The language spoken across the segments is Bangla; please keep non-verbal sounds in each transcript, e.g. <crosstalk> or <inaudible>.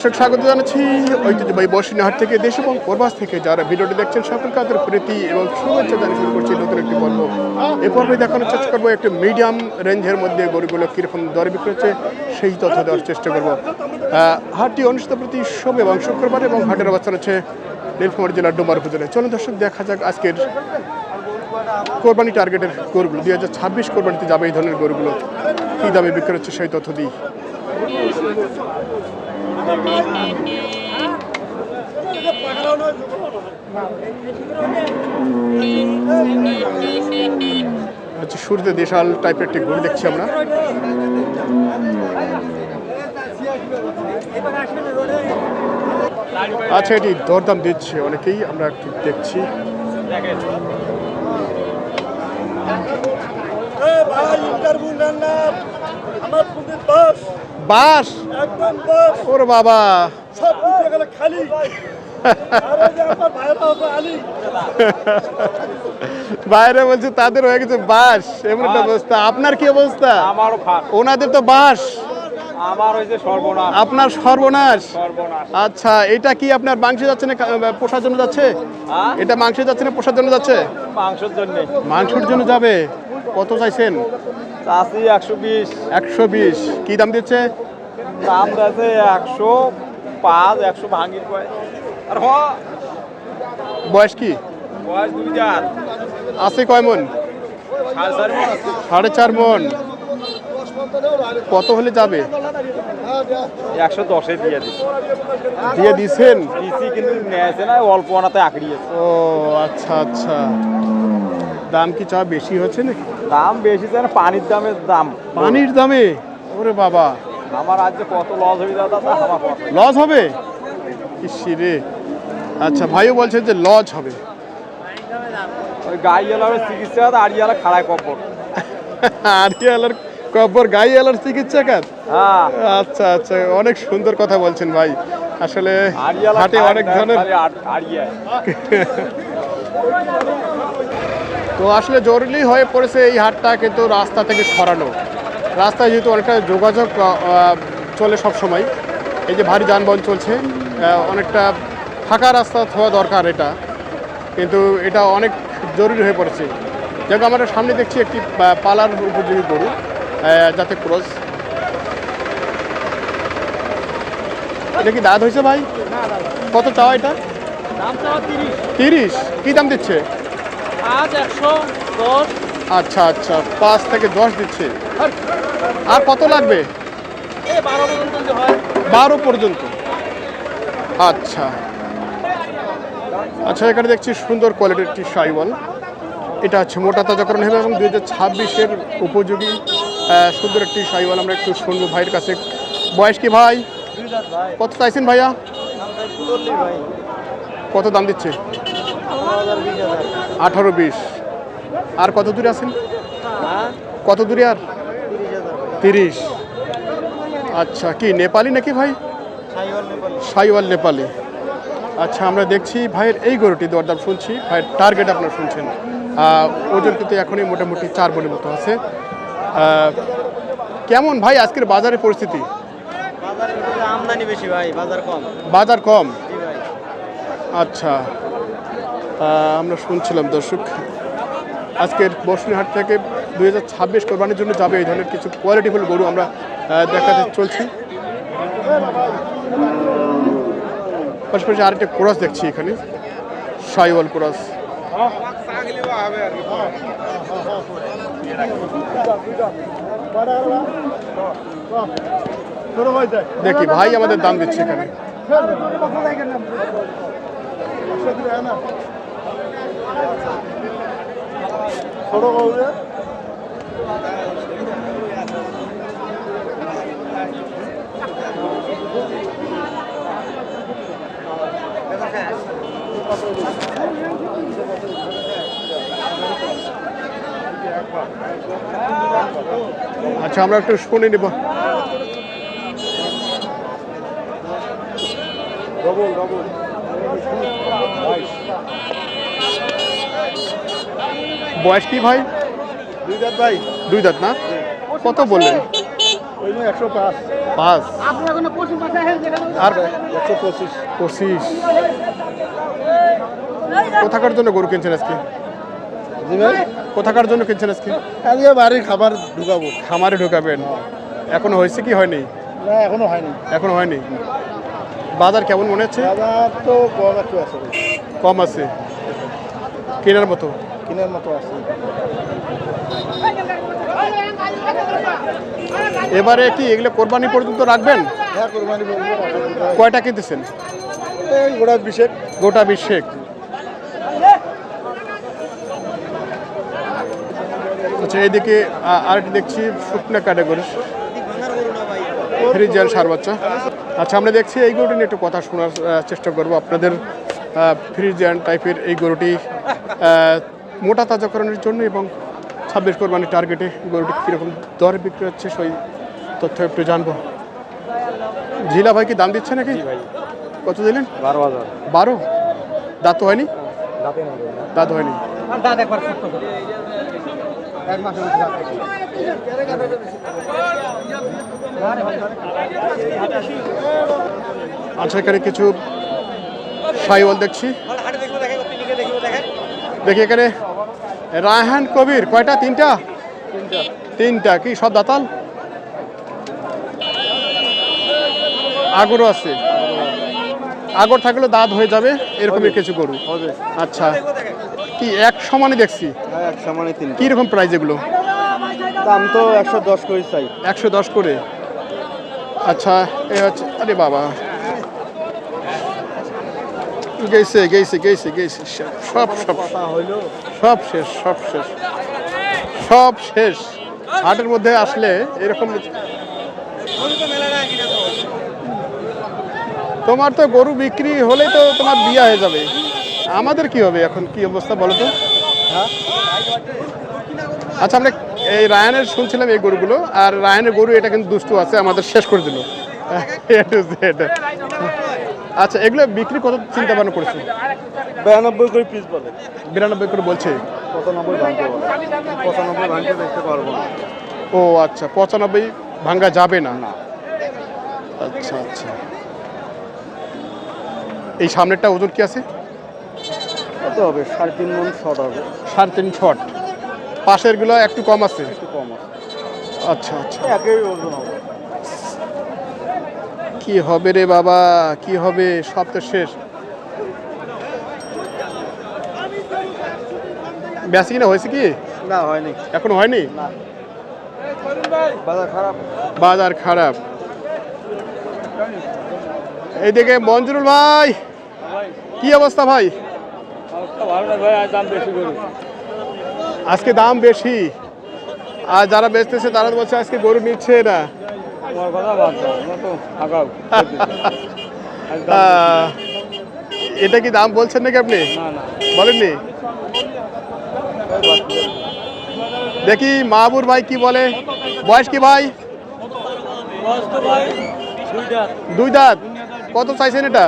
স্বাগত জানাচ্ছি ঐতিহ্যবাহী বর্ষিনাহাট থেকে দেশ এবং প্রবাস থেকে। যারা ভিডিওটি দেখছেন সকল কাদের প্রীতি এবং শুভেচ্ছা জানিয়ে শুরু করছি নতুন একটি পর্ব। এ পর্বে দেখানোর চেষ্টা করব একটি মিডিয়াম রেঞ্জের মধ্যে গরুগুলো কীরকম দরে বিক্রি হচ্ছে, সেই তথ্য দেওয়ার চেষ্টা করব। হাটটি অনুষ্ঠিত প্রতি সোম এবং শুক্রবার এবং হাটের অবস্থান হচ্ছে নীলফামারী জেলার ডোমার উপজেলায়। চলুন দর্শক, দেখা যাক আজকের কোরবানি টার্গেটের গরুগুলো। দুই হাজার ছাব্বিশ কোরবানিতে যাবে এই ধরনের গরুগুলো। কী দামে বিক্রি হচ্ছে সেই তথ্য দিই। শুরুতে দেশাল টাইপের একটি গরু দেখছি আমরা। আচ্ছা এটি দরদাম দিচ্ছে অনেকেই, আমরা একটু দেখছি। আমার বাস? ওর বাবা। খালি। বাইরে বলছে তাদের হয়ে গেছে বাস। এমন একটা অবস্থা। আপনার কি অবস্থা? আমারও ওনাদের তো বাস। আমার হয়েছে সর্বনাশ। আপনার সর্বনাশ। সর্বনাশ। আচ্ছা এটা কি আপনার মাংস যাচ্ছে না পোষার জন্য যাচ্ছে? হ্যাঁ? এটা মাংস যাচ্ছে না পোষার জন্য যাচ্ছে? মাংসের জন্য। মাংসের জন্য যাবে। কত চাইছেন? চাষি একশো বিশ। একশো বিশ। কি দাম দিচ্ছে? দাম আছে একশো পাঁচ একশো ভাঙির আর হ। বয়স কি? বয়স দুই হাজার আছে কয় মন? সাড়ে চার চার মন। কত হলে যাবে? একশো দশে দিয়ে দিচ্ছি দিয়ে দিছেন? দিচ্ছি কিন্তু নেছে না অল্প আনাতে আঁকড়িয়েছে। ও আচ্ছা আচ্ছা। দাম কি চা বেশি হচ্ছে নাকি? দাম বেশি যেন পানির দামের দাম। পানির দামে? ওরে বাবা। আমার আজকে কত লস হয়ে যাবে দাদা? আমার লজ হবে? ইসি রে। আচ্ছা ভাইও বলছে যে লজ হবে। ওই গাই এলার চিকিৎসা আড়িয়ালা খাড়ায় কপর আরিয়ালার কব্বর <laughs> গাই আলার চিকিৎসা কাজ? হ্যাঁ। আচ্ছা আচ্ছা অনেক সুন্দর কথা বলছেন ভাই। আসলে হাটে অনেক ধরনের <laughs> তো আসলে জরুরি হয়ে পড়েছে এই হাটটা কিন্তু রাস্তা থেকে সরানো। রাস্তায় যেহেতু অনেকটা যোগাযোগ চলে সব সময়। এই যে ভারী যানবাহন চলছে অনেকটা ফাঁকা রাস্তা হওয়া দরকার এটা। কিন্তু এটা অনেক জরুরি হয়ে পড়েছে। যাক আমরা সামনে দেখছি একটি পালার উপযোগী গরু যাতে ক্রস। এটা কি দাঁত হয়েছে ভাই? কত চাওয়া এটা? তিরিশ? কী দাম দিচ্ছে? আজ একশো দশ। আচ্ছা আচ্ছা পাঁচ থেকে দশ দিচ্ছে। আর কত লাগবে? বারো পর্যন্ত হয়। আচ্ছা। আচ্ছা এখানে দেখছি সুন্দর কোয়ালিটির একটি সাইওয়াল এটা হচ্ছে মোটা তাজাকরণ হবে এবং দুই হাজার ছাব্বিশের উপযোগী সুন্দর একটি সাইওয়াল আমরা একটু শুনব ভাইয়ের কাছে। বয়স কি ভাই? কত চাইছেন ভাইয়া? কত দাম দিচ্ছে? আঠারো বিশ। আর কত দূরে আছেন? কত দূরে আর? তিরিশ। আচ্ছা কি নেপালি নাকি ভাই? সাইওয়াল নেপালি। আচ্ছা আমরা দেখছি ভাইয়ের এই গরুটি দরদাম শুনছি। ভাইয়ের টার্গেট আপনারা শুনছেন। ওজন কিন্তু এখনই মোটামুটি চার বলের মতো আছে। কেমন ভাই আজকের বাজারের পরিস্থিতি? আমদানি বেশি ভাই বাজার কম। বাজার কম? আচ্ছা। আমরা শুনছিলাম, দর্শক। আজকের বসুনিহাট থেকে দুই হাজার ছাব্বিশ কোরবানির জন্য যাবে এই ধরনের কিছু কোয়ালিটিফুল গরু আমরা দেখাতে চলছি। পাশাপাশি আরেকটা ক্রস দেখছি এখানে, সাইওয়াল ক্রস। দেখি, ভাই আমাদের দাম দিচ্ছে এখানে। ছোট বউরে আচ্ছা আমরা একটু শুনে নিব। Double double. বয়স কি ভাই? দুই দাঁত ভাই। দুই দাঁত না? কত বললেন? ওই একশো পাঁচ। পাঁচ। আর একশো পঁচিশ। পঁচিশ। কোথাকার জন্য গরু কিনছেন আজকে? কোথাকার জন্য কিনছেন আজকে? আজকে বাড়ির খাবার ঢুকাবো। খামারে ঢোকাবেন। এখনও হয়েছে কি হয়নি? না এখনও হয়নি। এখনও হয়নি। বাজার কেমন মনে হচ্ছে? বাজার তো কম একটু আছে কম আছে। কেনার মতো? কেনার মতো আছে। এবারে কি এগুলো কোরবানি পর্যন্ত রাখবেন? হ্যাঁ কোরবানি কয়টা কিনতেছেন গোড়া বিশেষ গোটা বিশেক। আচ্ছা এইদিকে আরেকটি দেখছি শুকনা ক্যাটাগরি ফ্রিজিয়ান সার বাচ্চা। আচ্ছা আমরা দেখছি এই গরুটি নিয়ে একটু কথা শোনার চেষ্টা করব আপনাদের ফ্রিজিয়ান টাইপের এই গরুটি মোটা তাজাকরণের জন্য এবং ছাব্বিশ কোরবানির টার্গেটে গরুটি কীরকম দরে বিক্রি হচ্ছে সেই তথ্য একটু জানব। ঝিলা ভাই কি দাম দিচ্ছে নাকি? কত দিলেন? বারো হাজার। বারো? দাঁত তো হয়নি। দাঁত হয়নি। আচ্ছা এখানে কিছু সাইওয়াল দেখছি। দেখি এখানে রায়হান কবির কয়টা? তিনটা? তিনটা। কি সব দাতাল? আগরও আছে। আগর থাকলে দাঁত হয়ে যাবে এরকমই কিছু গরু। হবে। আচ্ছা। কি এক সমানে দেখছি? হ্যাঁ এক সমানে তিন কি রকম প্রাইস এগুলো? দাম তো একশো দশ করে চাই। একশো দশ করে? আচ্ছা এ হচ্ছে আরে বাবা। গেছে গেছে গেছে গেছে। সব সব সব। শেষ সব শেষ। সব শেষ। হাটের মধ্যে আসলে এরকম তোমার তো গরু বিক্রি হলে তো তোমার বিয়ে হয়ে যাবে। আমাদের কি হবে এখন? কি অবস্থা বলো তো? আচ্ছা আমরা এই রায়ানের শুনছিলাম এই গরুগুলো, আর রায়ানের গরু এটা কিন্তু দুষ্টু আছে, আমাদের শেষ করে দিল। Z। <laughs> আচ্ছা এগুলো বিক্রি কত চিন্তা ভাবনা করেছে বিরানব্বই করে পিস বলে। বিরানব্বই করে বলছে? পঁচানব্বই ভাঙতে পঁচানব্বই ভাঙতে দেখতে পারব না। ও আচ্ছা পঁচানব্বই ভাঙ্গা যাবে না? আচ্ছা আচ্ছা। এই সামনেরটা ওজন কি আছে? কত হবে? সাড়ে তিন মন শট হবে। সাড়ে তিন ছট পাশেরগুলো একটু কম আছে? একটু কম আছে। আচ্ছা আচ্ছা। একই ওজন হবে। কি হবে রে বাবা? কি হবে? সব তো শেষ। বেশি কিনা হয়েছে কি? না হয়নি। এখনও হয়নি? বাজার খারাপ। বাজার খারাপ। এইদিকে মঞ্জুরুল ভাই কি অবস্থা ভাই? ভালো না ভাই দাম বেশি করে আজকে দাম বেশি। আর যারা বেচতেছে তারা তো বলছে আজকে গরু নিচ্ছে না। তোমার কথা বাদ দাও আমরা তো আগাও <laughs> এটা কি দাম বলছেন নাকি আপনি? বলেননি? দেখি মাহবুর ভাই কি বলে। বয়স কি ভাই? দুই দাঁত। কত চাইছেন এটা?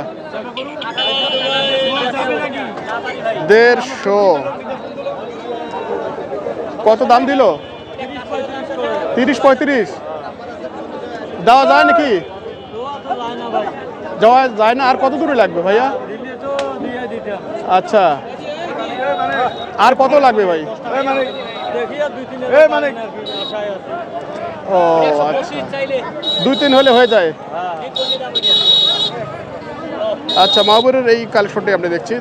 দেড়শো। কত দাম দিল? তিরিশ পঁয়ত্রিশ। দেওয়া যায় নাকি? যাওয়া যায় না। আর কত দূরে লাগবে ভাইয়া? আচ্ছা। আর কত লাগবে ভাই? মানে ও আচ্ছা। দুই তিন হলে হয়ে যায়। আচ্ছা মাহবুরের এই কালেকশনটি আমরা দেখছি।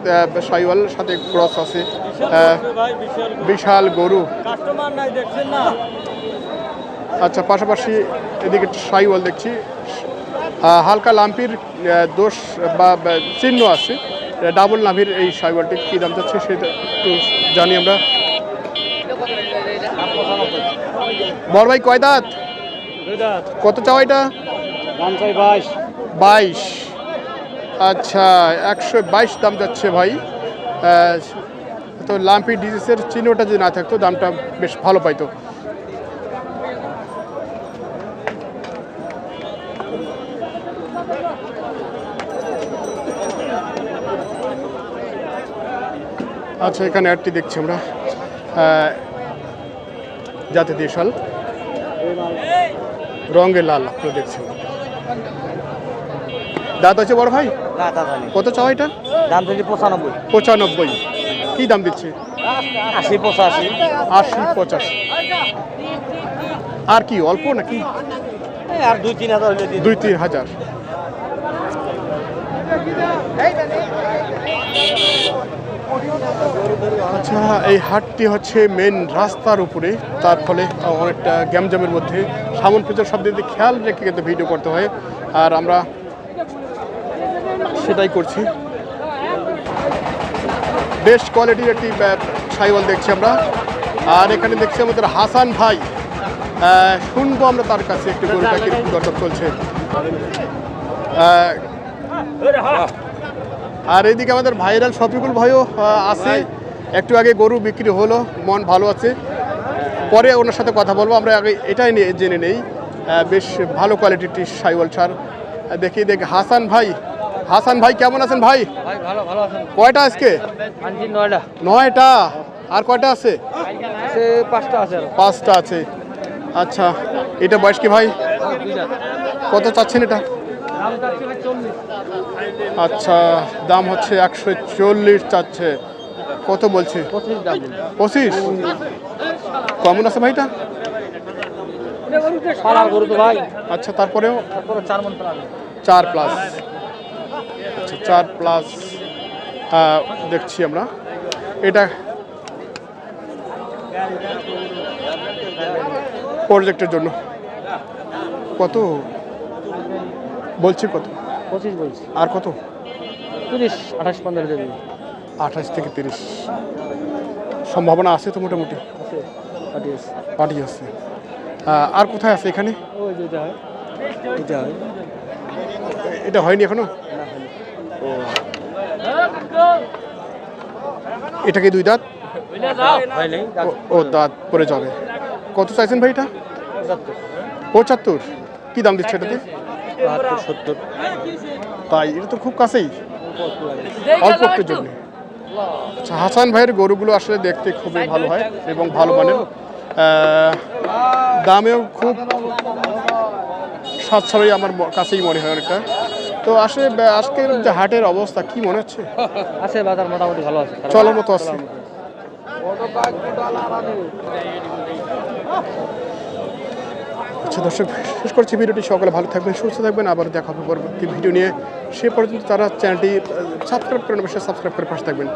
সাইওয়াল সাথে ক্রস আছে। বিশাল গরু। কাস্টমার নাই দেখছেন না? আচ্ছা পাশাপাশি এদিকে সাইওয়াল দেখছি। হালকা লাম্পির দোষ বা চিহ্ন আছে। ডাবল নাভির এই সাইওয়ালটি কী দাম যাচ্ছে সেটা একটু জানি আমরা। বড় ভাই কয় দাঁত? কত চাওয়া এটা? বাইশ। বাইশ। আচ্ছা একশো বাইশ দাম যাচ্ছে ভাই। তো লাম্পি ডিজিসের চিহ্নটা যদি না থাকতো দামটা বেশ ভালো পাইতো। আচ্ছা এখানে আরটি দেখছি আমরা। আহ, জাতীয় দেশাল। রঙে লাল আপনারা দেখছেন। দাঁত আছে বড় ভাই? কত চাও এটা? দাম চাইছি পঁচানব্বই। পঁচানব্বই। কি দাম দিচ্ছে? আশি পঁচাশি। আশি পঁচাশি। আর কি অল্প নাকি? আর দুই তিন হাজার দুই তিন হাজার। আচ্ছা এই হাটটি হচ্ছে মেন রাস্তার উপরে। তার ফলে অনেকটা গ্যামজামের মধ্যে সামন পিছন সব দিকে খেয়াল রেখে কিন্তু ভিডিও করতে হয়। আর আমরা সেটাই করছি। বেস্ট কোয়ালিটির একটি সাইওয়াল দেখছি আমরা। আর এখানে দেখছি আমাদের হাসান ভাই। শুনব আমরা তার কাছে একটু দরকার চলছে। আর এইদিকে আমাদের ভাইরাল শফিকুল ভাইও আছে। একটু আগে গরু বিক্রি হলো মন ভালো আছে। পরে ওনার সাথে কথা বলব আমরা আগে এটাই নিয়ে জেনে নেই। বেশ ভালো কোয়ালিটির সাইওয়াল সার দেখি দেখি হাসান ভাই। হাসান ভাই কেমন আছেন ভাই? ভাই ভালো ভালো আছেন। কয়টা আজকে? নয়টা। নয়টা? আর কয়টা আছে? পাঁচটা আছে আর। পাঁচটা আছে। আচ্ছা এটা বয়স কি ভাই? কত চাচ্ছেন এটা? আচ্ছা দাম হচ্ছে একশো চল্লিশ চাচ্ছে। কত বলছে? পঁচিশ। কেমন আছে ভাইটা? আচ্ছা তারপরেও? চার চার প্লাস। আচ্ছা চার প্লাস দেখছি আমরা। এটা প্রজেক্টের জন্য। কত? বলছি কত? পঁচিশ বলছি। আর কত? তিরিশ আঠাশ পনেরো দেবে। আঠাশ থেকে তিরিশ। সম্ভাবনা আছে তো মোটামুটি? পার্টি আছে আর কোথায় আছে এখানে? এটা হয়নি এখনও? এটা কি দুই দাঁত? ও- ও দাঁত পরে যাবে। কত চাইছেন ভাই এটা? পঁচাত্তর। কি দাম দিচ্ছে এটাতে? বাহাত্তর সত্তর। তাই এটা তো খুব কাছেই। অল্প একটু জন্য আচ্ছা হাসান ভাইয়ের গরুগুলো আসলে দেখতে খুবই ভালো হয় এবং ভালো মানের। আহ, দামেও খুব সাশ্রয়ী আমার কাছেই মনে হয় অনেকটা। তো আসলে আজকের যে হাটের অবস্থা কি মনে হচ্ছে? আছে বাজার মোটামুটি ভালো আছে। চলার মতো আছে আচ্ছা দর্শক, শেষ করছি ভিডিওটি। সকলে ভালো থাকবেন, সুস্থ থাকবেন। আবার দেখা হবে পরবর্তী ভিডিও নিয়ে। সে পর্যন্ত তারা চ্যানেলটি সাবস্ক্রাইব করেন অবশ্যই সাবস্ক্রাইব করে পাশে থাকবেন।